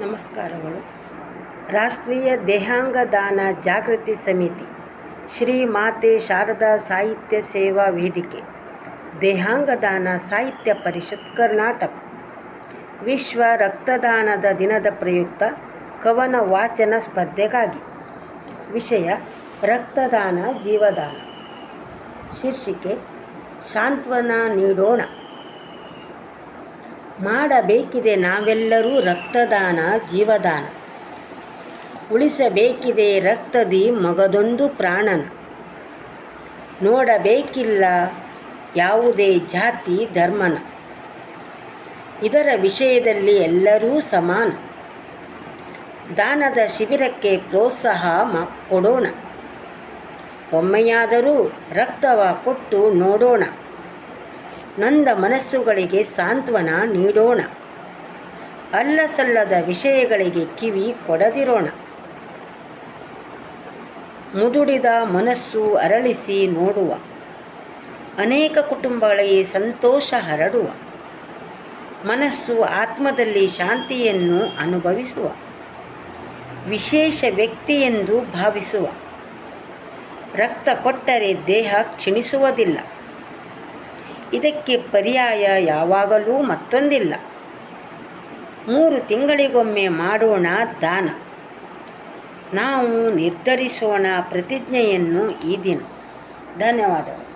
ನಮಸ್ಕಾರಗಳು. ರಾಷ್ಟ್ರೀಯ ದೇಹಾಂಗ ದಾನ ಜಾಗೃತಿ ಸಮಿತಿ, ಶ್ರೀ ಮಾತೆ ಶಾರದಾ ಸಾಹಿತ್ಯ ಸೇವಾ ವೇದಿಕೆ ದೇಹಾಂಗ ದಾನ ಸಾಹಿತ್ಯ ಪರಿಷತ್ ಕರ್ನಾಟಕ. ವಿಶ್ವ ರಕ್ತದಾನದ ದಿನದ ಪ್ರಯುಕ್ತ ಕವನ ವಾಚನ ಸ್ಪರ್ಧೆಗಾಗಿ. ವಿಷಯ, ರಕ್ತದಾನ ಜೀವದಾನ. ಶೀರ್ಷಿಕೆ, ಸಾಂತ್ವನ ನೀಡೋಣ. ಮಾಡಬೇಕಿದೆ ನಾವೆಲ್ಲರೂ ರಕ್ತದಾನ, ಜೀವದಾನ. ಉಳಿಸಬೇಕಿದೆ ರಕ್ತದಿ ಮಗದೊಂದು ಪ್ರಾಣನ. ನೋಡಬೇಕಿಲ್ಲ ಯಾವುದೇ ಜಾತಿ ಧರ್ಮನ. ಇದರ ವಿಷಯದಲ್ಲಿ ಎಲ್ಲರೂ ಸಮಾನ. ದಾನದ ಶಿಬಿರಕ್ಕೆ ಪ್ರೋತ್ಸಾಹ ಕೊಡೋಣ. ಒಮ್ಮೆಯಾದರೂ ರಕ್ತವ ಕೊಟ್ಟು ನೋಡೋಣ. ನೊಂದ ಮನಸ್ಸುಗಳಿಗೆ ಸಾಂತ್ವನ ನೀಡೋಣ. ಅಲ್ಲಸಲ್ಲದ ವಿಷಯಗಳಿಗೆ ಕಿವಿ ಕೊಡದಿರೋಣ. ಮುದುಡಿದ ಮನಸ್ಸು ಅರಳಿಸಿ ನೋಡುವ. ಅನೇಕ ಕುಟುಂಬಗಳಿಗೆ ಸಂತೋಷ ಹರಡುವ. ಮನಸ್ಸು ಆತ್ಮದಲ್ಲಿ ಶಾಂತಿಯನ್ನು ಅನುಭವಿಸುವ. ವಿಶೇಷ ವ್ಯಕ್ತಿಯೆಂದು ಭಾವಿಸುವ. ರಕ್ತ ಕೊಟ್ಟರೆ ದೇಹ ಕ್ಷೀಣಿಸುವುದಿಲ್ಲ. ಇದಕ್ಕೆ ಪರ್ಯಾಯ ಯಾವಾಗಲೂ ಮತ್ತೊಂದಿಲ್ಲ. ಮೂರು ತಿಂಗಳಿಗೊಮ್ಮೆ ಮಾಡೋಣ ದಾನ. ನಾವು ನಿರ್ಧರಿಸೋಣ ಪ್ರತಿಜ್ಞೆಯನ್ನು ಈ ದಿನ. ಧನ್ಯವಾದಗಳು.